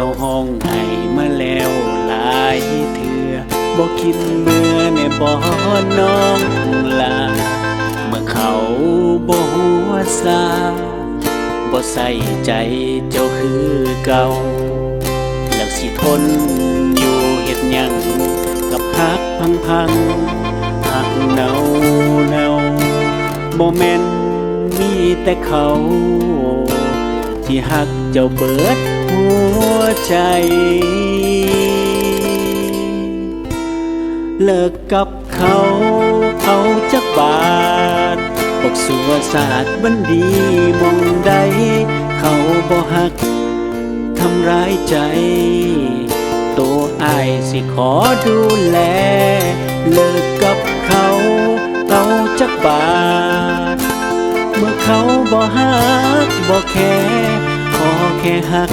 จ้าห้องให้มาแล้วหลายเถื่อบ่คิดเมื่อในบ่อน้องลาเมื่อเขาบ่หัวซาบ่ใส่ใจเจ้าคือเก่า แล้วสิทนอยู่เฮ็ดหยังกับฮักพังพังๆฮักเนาเนาบ่แม่นมีแต่เขา ที่ฮักเจ้าเบิดหัว ใจ เลิกกับเขาเอาจักบาทบอกสัวศาสตร์บันดีมองใด เขาบ่หักทำร้ายใจ ตัวอายสิขอดูแล เลิกกับเขาเอาจักบาท เมื่อเขาบ่หักบ่แค่ขอแค่หัก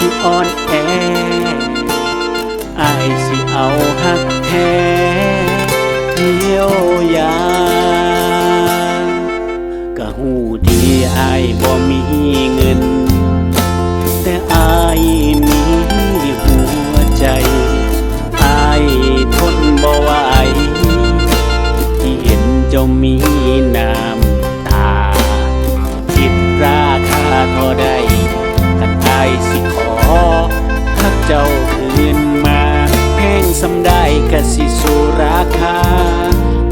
ที่อ่อนแออายสิเอาหักแท้เที่ยวยากะหูดีอายบ่มีเง กะสิสุราคา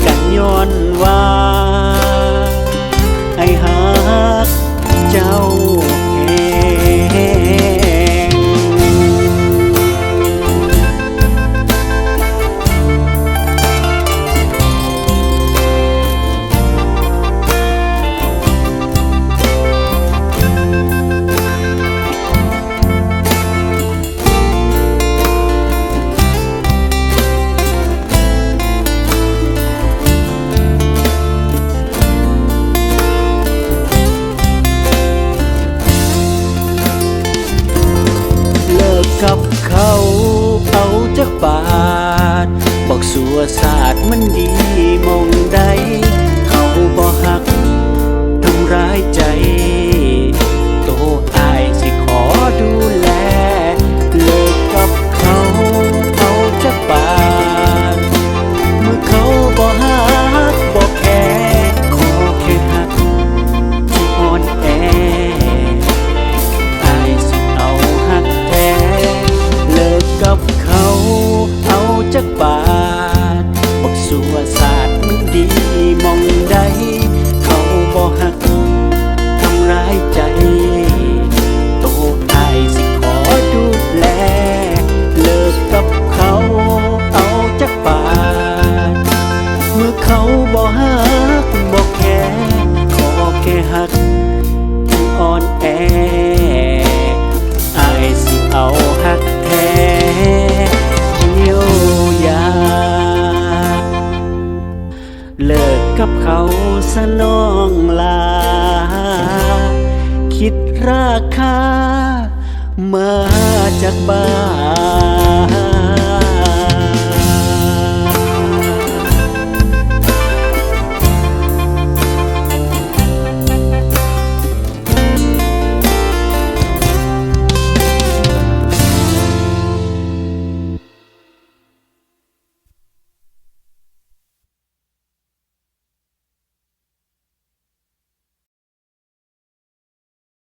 กันย้อนว่า นองลา คิดราคา มาจากบ้าน